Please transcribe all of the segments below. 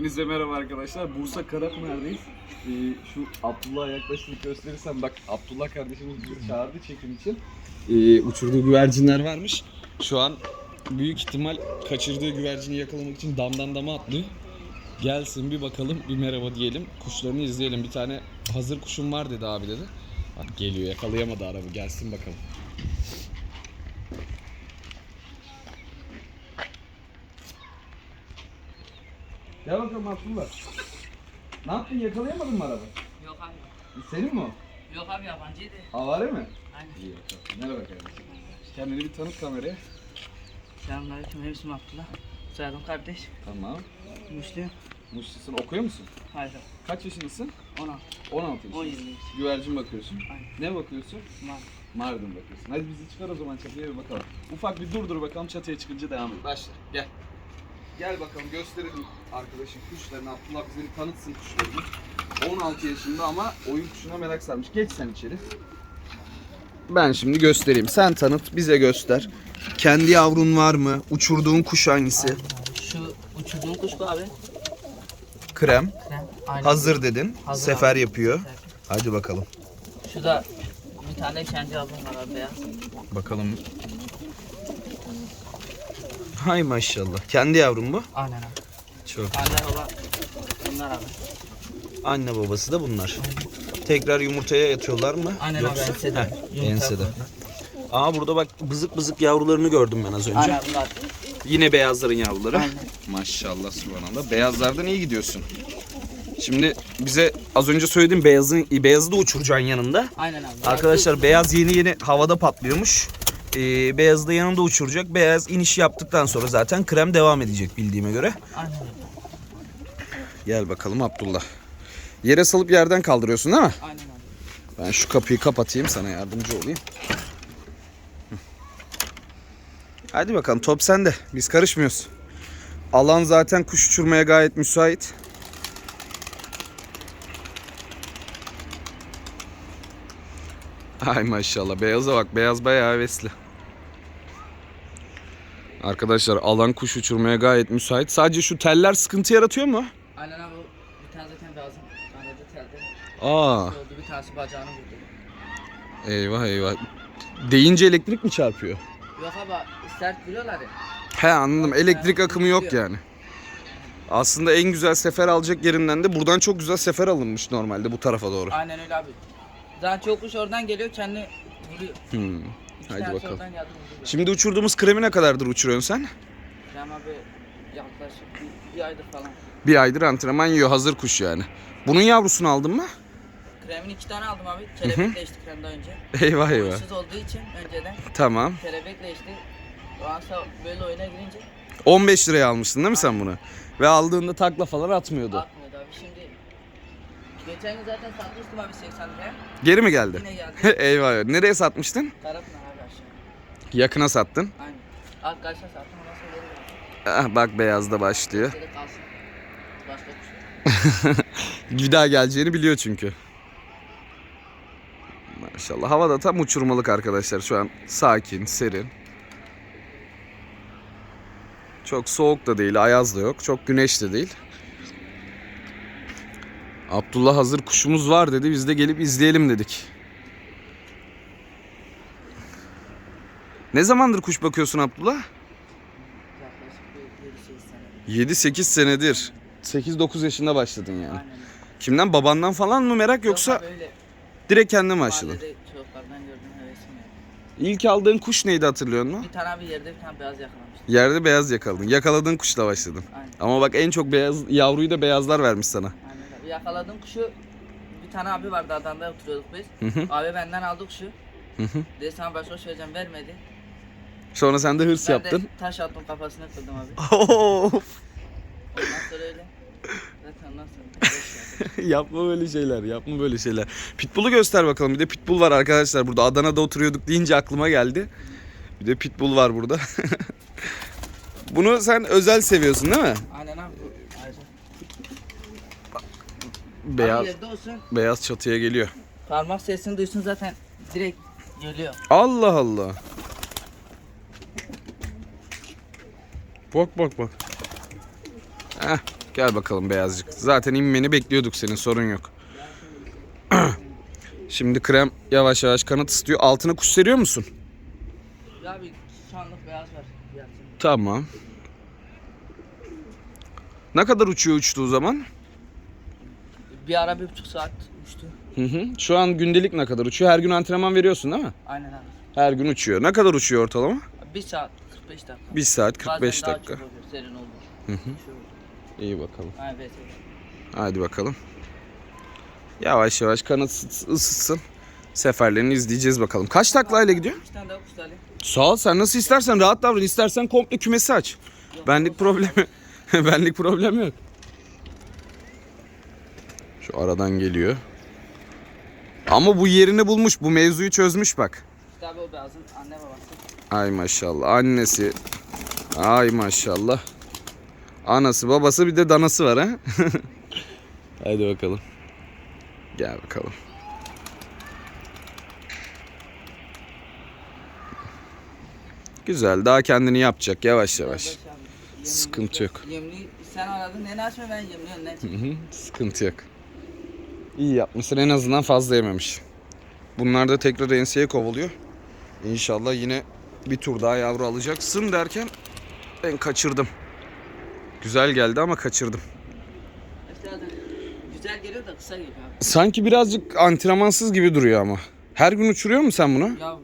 Hepinize merhaba arkadaşlar. Bursa Karapınar'dayız. Ee, şu Abdullah'a yaklaşık gösterirsem bak Abdullah kardeşimiz bizi çağırdı çekim için. Ee, uçurduğu güvercinler varmış. Şu an büyük ihtimal kaçırdığı güvercini yakalamak için damdan dama atlıyor. Gelsin bir bakalım bir merhaba diyelim. Kuşlarını izleyelim. Bir tane hazır kuşum var dedi abi dedi. Bak geliyor yakalayamadı araba gelsin bakalım. Gel bakalım Abdullah. Ne yaptın yakalayamadın mı araba? Yok abi. Senin mi o? Yok abi yabancıydı. Havare mi? Aynen. İyi bakalım. Merhaba kardeşim. Kendini bir tanıt kameraya. Selamünaleyküm. Benim ismim Abdullah. Soyadım kardeş. Tamam. Müslüm. Muşlusun. Okuyor musun? Hayır. Kaç yaşındasın? 16. 16 yaşındasın. 17. Güvercin bakıyorsun. Aynen. Ne bakıyorsun? Mal. Mardin bakıyorsun. Hadi bizi çıkar o zaman çatıya bir bakalım. Ufak bir durdur bakalım çatıya çıkınca devam et. Başla. Gel. Gel bakalım gösterelim arkadaşın kuşlarını. Abdullah bize bir tanıtsın kuşlarını. 16 yaşında ama oyun kuşuna merak sarmış. Geç sen içeri. Ben şimdi göstereyim. Sen tanıt, bize göster. Kendi yavrun var mı? Uçurduğun kuş hangisi? Şu uçurduğun kuş bu abi. Krem. Krem. Aynen. Hazır dedin. Hazır Sefer abi. yapıyor. Sefer. Hadi bakalım. Şu da bir tane kendi yavrum var abi beyaz. Bakalım. Hay maşallah. Kendi yavrun bu. Aynen abi. Çok. Anne baba. Bunlar abi. Anne babası da bunlar. Tekrar yumurtaya yatıyorlar mı? Aynen Yoksa? abi ensede. Heh, Yumurta ensede. Aa burada bak bızık bızık yavrularını gördüm ben az önce. Aynen bunlar. Yine beyazların yavruları. Aynen. Maşallah subhanallah. Beyazlardan iyi gidiyorsun. Şimdi bize az önce söylediğim beyazın beyazı da uçuracaksın yanında. Aynen abi. Arkadaşlar beyaz yeni yeni havada patlıyormuş. Ee, beyazı da yanında uçuracak. Beyaz iniş yaptıktan sonra zaten krem devam edecek bildiğime göre. Aynen. Gel bakalım Abdullah. Yere salıp yerden kaldırıyorsun değil mi? Aynen abi. Ben şu kapıyı kapatayım sana yardımcı olayım. Hadi bakalım top sende. Biz karışmıyoruz. Alan zaten kuş uçurmaya gayet müsait. Ay maşallah beyaza bak beyaz bayağı hevesli. Arkadaşlar alan kuş uçurmaya gayet müsait. Sadece şu teller sıkıntı yaratıyor mu? Aynen abi. Bir tane zaten lazım. Anladı telde. Aa Oldu bir tanesi bacağını vurdu. eyvah eyvah. Deyince elektrik mi çarpıyor? Yok abi sert biliyorlar ya. He anladım. Elektrik akımı yok yani. Aslında en güzel sefer alacak yerinden de buradan çok güzel sefer alınmış normalde bu tarafa doğru. Aynen öyle abi. Zaten çok kuş oradan geliyor kendi vuruyor. Hmm. İki Hadi tanesi bakalım. oradan geldi vurdu. Şimdi uçurduğumuz kremi ne kadardır uçuruyorsun sen? Krem abi yaklaşık bir, bir aydır falan. Bir aydır antrenman yiyor hazır kuş yani. Bunun yavrusunu aldın mı? Kremin iki tane aldım abi. Kelebekle içti kremden önce. Eyvah eyvah. Uysuz olduğu için önceden Tamam. kelebekle içti. O an böyle oyuna girince 15 liraya almıştın değil mi sen bunu? Ve aldığında takla falan atmıyordu. atmıyordu geçen gün zaten satmıştım abi 80 liraya. Geri mi geldi? Yine geldi. eyvah. Nereye satmıştın? Karapınar abi aşağı. Yakına sattın. Aynen. Arkadaşlar sattım ondan sonra geri geldi. Ah, bak beyazda başlıyor. Şöyle kalsın. Başka kuş. Bir daha geleceğini biliyor çünkü. Maşallah. Havada tam uçurmalık arkadaşlar. Şu an sakin, serin. Çok soğuk da değil, ayaz da yok. Çok güneş de değil. Abdullah hazır kuşumuz var dedi. Biz de gelip izleyelim dedik. Ne zamandır kuş bakıyorsun Abdullah? Yaklaşık bir 7-8 sene. 7-8 senedir. 8-9 yaşında başladın yani. Aynen. Kimden? Babandan falan mı merak yoksa Yok öyle direkt kendin başladın? İlk aldığın kuş neydi hatırlıyor musun? Bir tane bir yerde bir tane beyaz yakalamıştım. Yerde beyaz yakaladın. Yakaladığın kuşla başladın. Aynen. Ama bak en çok beyaz yavruyu da beyazlar vermiş sana. Aynen. Yakaladığım kuşu bir tane abi vardı Adana'da oturuyorduk biz. Hı hı. Abi benden aldı kuşu. Hı hı. Dedi sana başka vereceğim vermedi. Sonra sen de hırs Ben yaptın. de taş attım kafasına kırdım abi. Of! Ondan sonra öyle. Zaten ondan sonra. yapma böyle şeyler, yapma böyle şeyler. Pitbull'u göster bakalım. Bir de pitbull var arkadaşlar burada. Adana'da oturuyorduk deyince aklıma geldi. Bir de pitbull var burada. Bunu sen özel seviyorsun değil mi? Aynen abi. bu ayrıca. Beyaz Abi yerde olsun beyaz çatıya geliyor. parmak sesini duysun zaten direkt geliyor. Allah Allah. Bak bak bak. Heh, Gel bakalım beyazcık. Zaten inmeni bekliyorduk senin sorun yok. Şimdi krem yavaş yavaş kanat istiyor. Altına kuş seriyor musun? Ya bir şu anlık beyaz var. Tamam. Ne kadar uçuyor uçtuğu zaman? Bir ara bir buçuk saat uçtu. Hı hı. Şu an gündelik ne kadar uçuyor? Her gün antrenman veriyorsun değil mi? Aynen abi. Her gün uçuyor. Ne kadar uçuyor ortalama? Bir saat 45 dakika. 1 saat 45 Bazen daha dakika. çok oluyor, serin olur. Hı hı. Şey olur. İyi bakalım. Evet. evet. Hadi bakalım. Yavaş yavaş kanat ısıt- ısıtsın. Seferlerini izleyeceğiz bakalım. Kaç taklayla gidiyor? Bir tane daha kuş. Sağ ol sen nasıl istersen rahat davran. İstersen komple kümesi aç. Benlik problemi benlik problem yok. Şu aradan geliyor. Ama bu yerini bulmuş. Bu mevzuyu çözmüş bak. İşte abi o beyazın anne babası. Ay maşallah. Annesi. Ay maşallah. Anası, babası bir de danası var ha. Hadi bakalım. Gel bakalım. Güzel. Daha kendini yapacak yavaş yavaş. Yemli- Sıkıntı yok. Yemli sen aradın ne açma ben yemliyorum ne Sıkıntı yok. İyi yapmışsın. En azından fazla yememiş. Bunlar da tekrar enseye kovalıyor. İnşallah yine bir tur daha yavru alacaksın derken ben kaçırdım. Güzel geldi ama kaçırdım. Güzel geliyor da kısa geliyor abi. Sanki birazcık antrenmansız gibi duruyor ama. Her gün uçuruyor mu sen bunu? Ya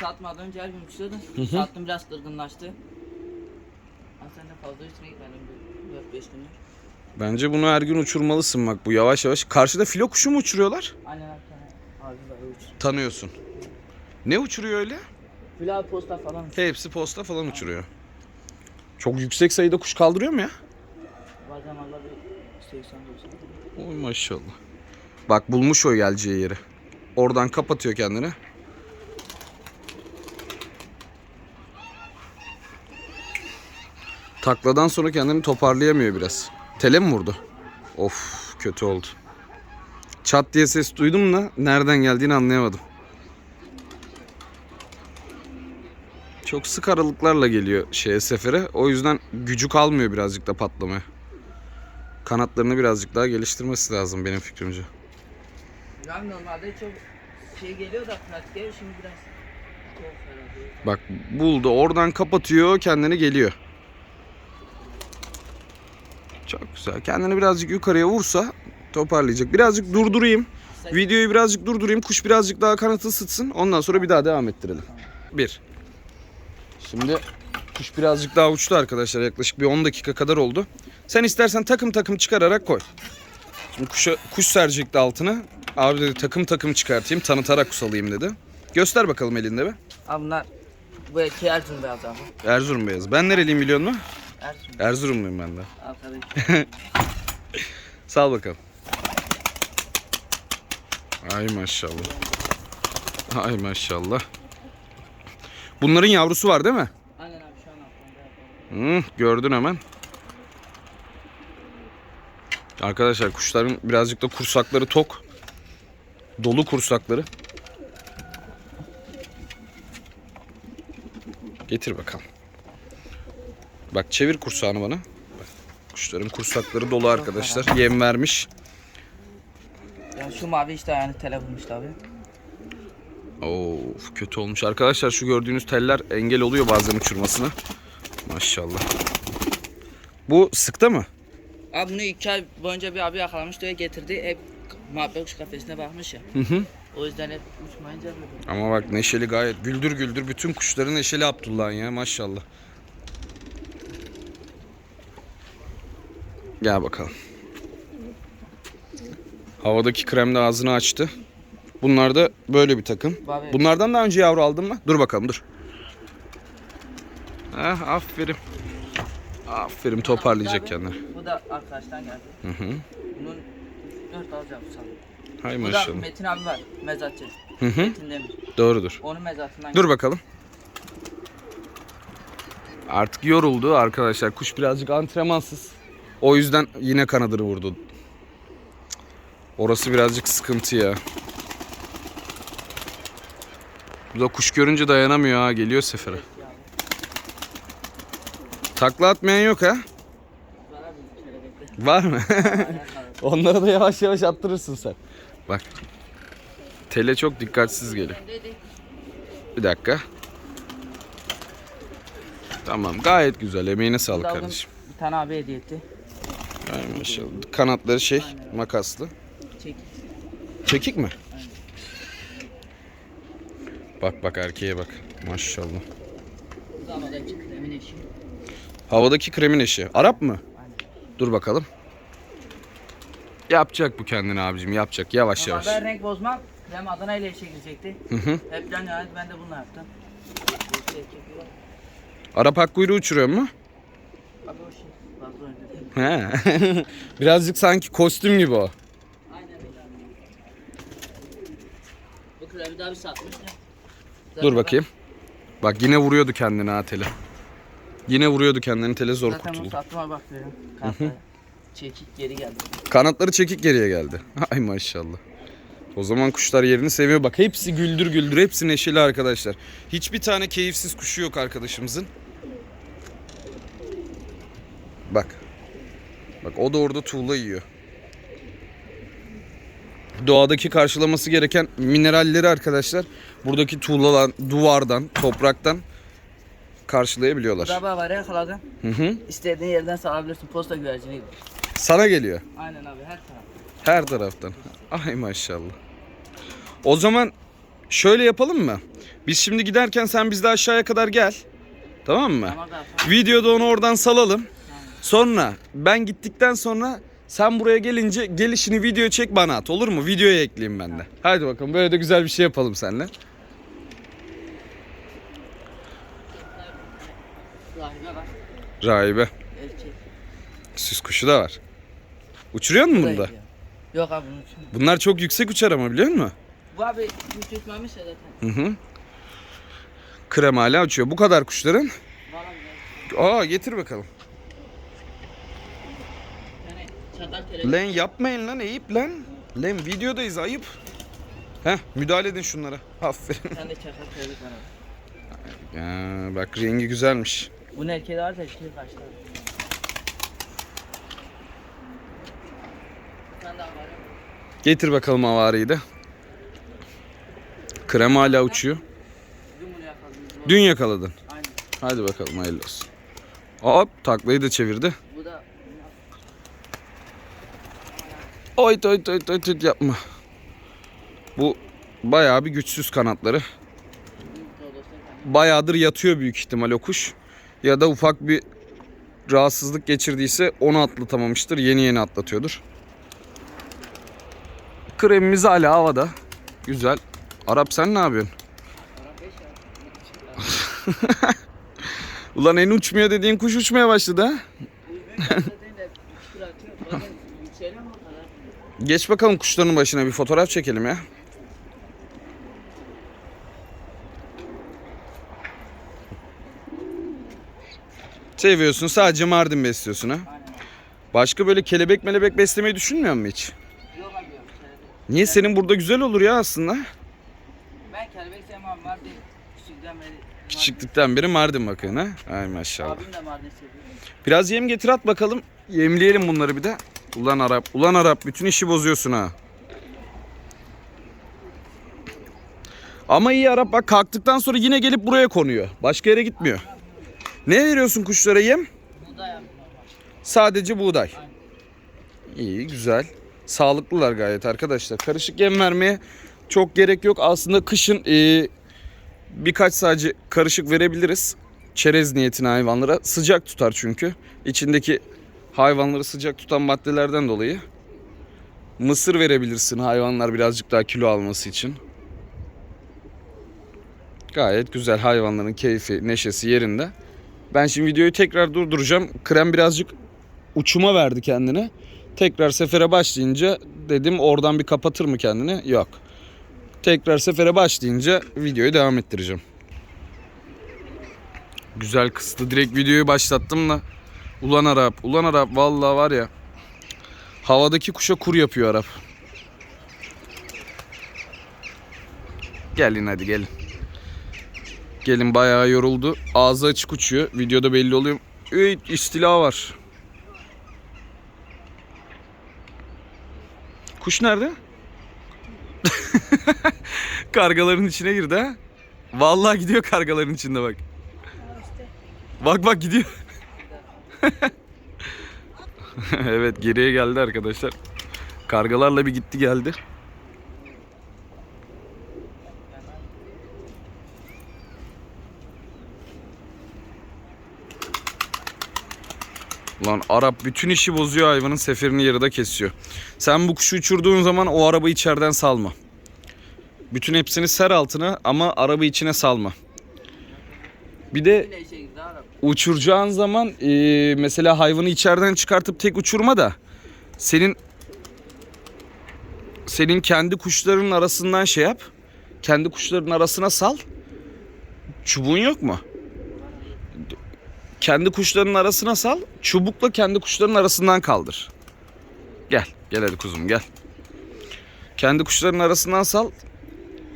satmadan önce her gün uçuyordu. Sattım biraz kırgınlaştı. Aslında fazla üstüne gitmedim bir 4-5 gündür. Bence bunu her gün uçurmalısın bak bu yavaş yavaş. Karşıda filo kuşu mu uçuruyorlar? Aynen abi. Tanıyorsun. Ne uçuruyor öyle? Pilav posta falan. Hepsi posta falan uçuruyor. Çok yüksek sayıda kuş kaldırıyor mu ya? Bazen valla bir 80-90. Oy maşallah. Bak bulmuş o geleceği yeri. Oradan kapatıyor kendini. Takladan sonra kendini toparlayamıyor biraz. Tele mi vurdu? Of kötü oldu. Çat diye ses duydum da nereden geldiğini anlayamadım. Çok sık aralıklarla geliyor şeye sefere. O yüzden gücü kalmıyor birazcık da patlamaya. Kanatlarını birazcık daha geliştirmesi lazım benim fikrimce. Ya normalde çok şey geliyor da pratik geliyor şimdi biraz. Bak buldu oradan kapatıyor kendini geliyor. Çok güzel. Kendini birazcık yukarıya vursa toparlayacak. Birazcık durdurayım. Videoyu birazcık durdurayım. Kuş birazcık daha kanatı ısıtsın. Ondan sonra bir daha devam ettirelim. Bir. Şimdi kuş birazcık daha uçtu arkadaşlar. Yaklaşık bir 10 dakika kadar oldu. Sen istersen takım takım çıkararak koy. Şimdi kuşa, kuş serecekti altına. Abi dedi takım takım çıkartayım. Tanıtarak kuş alayım dedi. Göster bakalım elinde be. Abi bunlar bu iki Erzurum beyaz abi. Erzurum beyaz. Ben nereliyim biliyor musun? Erzurum. Erzurumluyum ben de. Arkadaş. Sal bakalım. Ay maşallah. Ay maşallah. Bunların yavrusu var değil mi? Aynen abi şu an aklımda yapalım. Hı, gördün hemen. Arkadaşlar kuşların birazcık da kursakları tok. Dolu kursakları. Getir bakalım. Bak çevir kursağını bana. Bak, Kuşların kursakları dolu arkadaşlar. Yem vermiş. Ya şu mavi işte yani tele vurmuştu abi. Of kötü olmuş. Arkadaşlar şu gördüğünüz teller engel oluyor bazen uçurmasına. Maşallah. Bu sıkta mı? Abi bunu iki ay boyunca bir abi yakalamıştı ve getirdi. Hep mavi kuş kafesine bakmış ya. Hı hı. O yüzden hep uçmayınca. Ama bak neşeli gayet güldür güldür bütün kuşları neşeli Abdullah'ın ya maşallah. Gel bakalım. Havadaki krem de ağzını açtı. Bunlar da böyle bir takım. Bunlardan daha önce yavru aldın mı? Dur bakalım dur. Heh, aferin. Aferin toparlayacak kendini. Bu da arkadaştan geldi. Hı hı. Bunun 4 ağız yapısı abi. Hay Bu da. Metin abi var. Mezatçı. Hı hı. Metin Demir. Doğrudur. Onun mezatından Dur bakalım. Artık yoruldu arkadaşlar. Kuş birazcık antrenmansız. O yüzden yine kanadını vurdu. Orası birazcık sıkıntı ya. Bu da kuş görünce dayanamıyor ha. Geliyor sefere. Takla atmayan yok ha. Var mı? Onlara da yavaş yavaş attırırsın sen. Bak. Tele çok dikkatsiz geliyor. Bir dakika. Tamam gayet güzel. Emeğine sağlık Dalgın kardeşim. Bir tane abi hediye etti. Ay maşallah. Kanatları şey makaslı. Çek. Çekik mi? Bak bak erkeğe bak. Maşallah. Bu da havadaki kremin eşi. Havadaki kremin eşi. Arap mı? Aynen. Dur bakalım. Yapacak bu kendini abicim yapacak yavaş Ama yavaş. ben renk bozmam. Krem Adana ile işe girecekti. Hı hı. Hep yani ben de bunu yaptım. Arap akkuyruğu uçuruyor mu? Abi o şey. He. Birazcık sanki kostüm gibi o. Aynen öyle. Bu kremi daha bir satmıştı. Dur bakayım. Bak yine vuruyordu kendini ha tele. Yine vuruyordu kendini tele zor Zaten kurtuldu. sattım abi bak dedim. Kartları. Çekik geri geldi. Kanatları çekik geriye geldi. Ay maşallah. O zaman kuşlar yerini seviyor. Bak hepsi güldür güldür. Hepsi neşeli arkadaşlar. Hiçbir tane keyifsiz kuşu yok arkadaşımızın. Bak. Bak o da orada tuğla yiyor. Doğadaki karşılaması gereken mineralleri arkadaşlar buradaki tuğladan, duvardan, topraktan karşılayabiliyorlar. Burada var yakaladım. Hı hı. İstediğin yerden salabilirsin. Posta güvercini gibi. Sana geliyor. Aynen abi her taraf. Her taraftan. Ay maşallah. O zaman şöyle yapalım mı? Biz şimdi giderken sen bizde aşağıya kadar gel. Tamam mı? Ama da Videoda onu oradan salalım. Sonra ben gittikten sonra sen buraya gelince gelişini video çek bana at olur mu? Videoya ekleyeyim ben de. Hadi bakalım böyle de güzel bir şey yapalım seninle. rahibe var. Rahibe. Erkek. Süs kuşu da var. Uçuruyor musun Bu da bunda? iyi ya. Yok abi bunun için. Bunlar çok yüksek uçar ama biliyor musun? Bu abi hiç tutmamış ya zaten. Hı hı. Krem hala uçuyor. Bu kadar kuşların. Aa getir bakalım. Yani çatal kelebek. Lan yapmayın lan Eyüp lan. Lan videodayız ayıp. Heh müdahale edin şunlara. Aferin. Sen de çakal. Ya, bak rengi güzelmiş. Bunun erkeği var da kaçtı. Getir bakalım avareyi de. Krem hala uçuyor. Dün yakaladın. Aynen. Hadi bakalım hayırlı olsun. Hop taklayı da çevirdi. Bu da Oy oy oy oy oy yapma. Bu bayağı bir güçsüz kanatları. Bayağıdır yatıyor büyük ihtimal o kuş. Ya da ufak bir rahatsızlık geçirdiyse onu atlatamamıştır. Yeni yeni atlatıyordur. Kremimiz hala havada. Güzel. Arap sen ne yapıyorsun? Ulan en uçmuyor dediğin kuş uçmaya başladı ha. Geç bakalım kuşların başına bir fotoğraf çekelim ya. Seviyorsun sadece Mardin besliyorsun ha. Başka böyle kelebek melebek beslemeyi düşünmüyor musun hiç? Niye senin burada güzel olur ya aslında? Ben kelebek sevmem Mardin küçükten beri. Küçüklükten beri Mardin bakıyorsun ha. Ay maşallah. Abim de Mardin seviyor. Biraz yem getir at bakalım. Yemleyelim bunları bir de. Ulan Arap, ulan Arap bütün işi bozuyorsun ha. Ama iyi Arap bak kalktıktan sonra yine gelip buraya konuyor. Başka yere gitmiyor. Ne veriyorsun kuşlara yem? Buğday. Sadece buğday. İyi güzel. Sağlıklılar gayet arkadaşlar. Karışık yem vermeye çok gerek yok. Aslında kışın e, birkaç sadece karışık verebiliriz. Çerez niyetine hayvanlara. Sıcak tutar çünkü. İçindeki hayvanları sıcak tutan maddelerden dolayı. Mısır verebilirsin hayvanlar birazcık daha kilo alması için. Gayet güzel hayvanların keyfi, neşesi yerinde. Ben şimdi videoyu tekrar durduracağım. Krem birazcık uçuma verdi kendini. Tekrar sefere başlayınca dedim oradan bir kapatır mı kendini? Yok. Tekrar sefere başlayınca videoyu devam ettireceğim. Güzel kıstı. Direkt videoyu başlattım da. Ulan Arap, ulan Arap vallahi var ya. Havadaki kuşa kur yapıyor Arap. Gelin hadi gelin. Gelin bayağı yoruldu. Ağzı açık uçuyor. Videoda belli oluyor. Ey istila var. Kuş nerede? Kargaların içine girdi ha. Vallahi gidiyor kargaların içinde bak. Bak bak gidiyor. evet geriye geldi arkadaşlar. Kargalarla bir gitti geldi. Lan Arap bütün işi bozuyor hayvanın seferini yarıda kesiyor. Sen bu kuşu uçurduğun zaman o arabayı içeriden salma. Bütün hepsini ser altına ama araba içine salma. Bir de Arap. uçuracağın zaman e, mesela hayvanı içeriden çıkartıp tek uçurma da senin senin kendi kuşların arasından şey yap. Kendi kuşların arasına sal. Çubuğun yok mu? Kendi kuşların arasına sal. Çubukla kendi kuşların arasından kaldır. Gel. Gel hadi kuzum gel. Kendi kuşların arasından sal.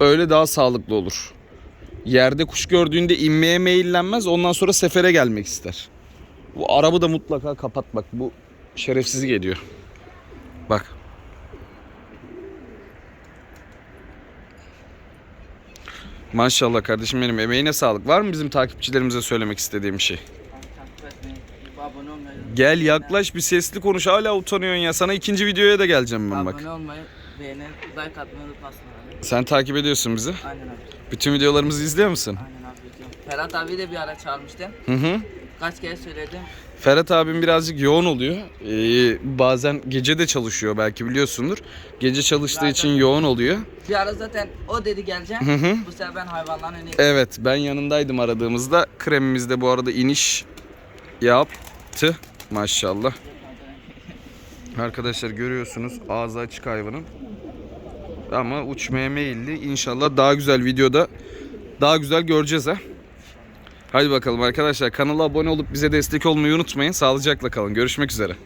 Öyle daha sağlıklı olur. Yerde kuş gördüğünde inmeye meyillenmez. Ondan sonra sefere gelmek ister. Bu arabı da mutlaka kapat bak. Bu şerefsiz geliyor. Bak. Maşallah kardeşim benim emeğine sağlık. Var mı bizim takipçilerimize söylemek istediğim bir şey? Gel yaklaş bir sesli konuş. Hala utanıyorsun ya. Sana ikinci videoya da geleceğim ben bak. Abone olmayı, beğeni, like atmayı unutmasınlar abi. Sen takip ediyorsun bizi. Aynen abi. Bütün videolarımızı izliyor musun? Aynen abi. izliyorum. Ferhat abi de bir ara çağırmıştım. Hı hı. Kaç kere söyledim. Ferhat abim birazcık yoğun oluyor. Ee, bazen gece de çalışıyor belki biliyorsundur. Gece çalıştığı için yoğun oluyor. Bir ara zaten o dedi geleceğim. Hı hı. Bu sefer ben hayvanların önüne Evet ben yanındaydım aradığımızda. Kremimiz de bu arada iniş yaptı. Maşallah. Arkadaşlar görüyorsunuz ağzı açık hayvanın. Ama uçmaya meyilli. İnşallah daha güzel videoda daha güzel göreceğiz ha. Hadi bakalım arkadaşlar kanala abone olup bize destek olmayı unutmayın. Sağlıcakla kalın. Görüşmek üzere.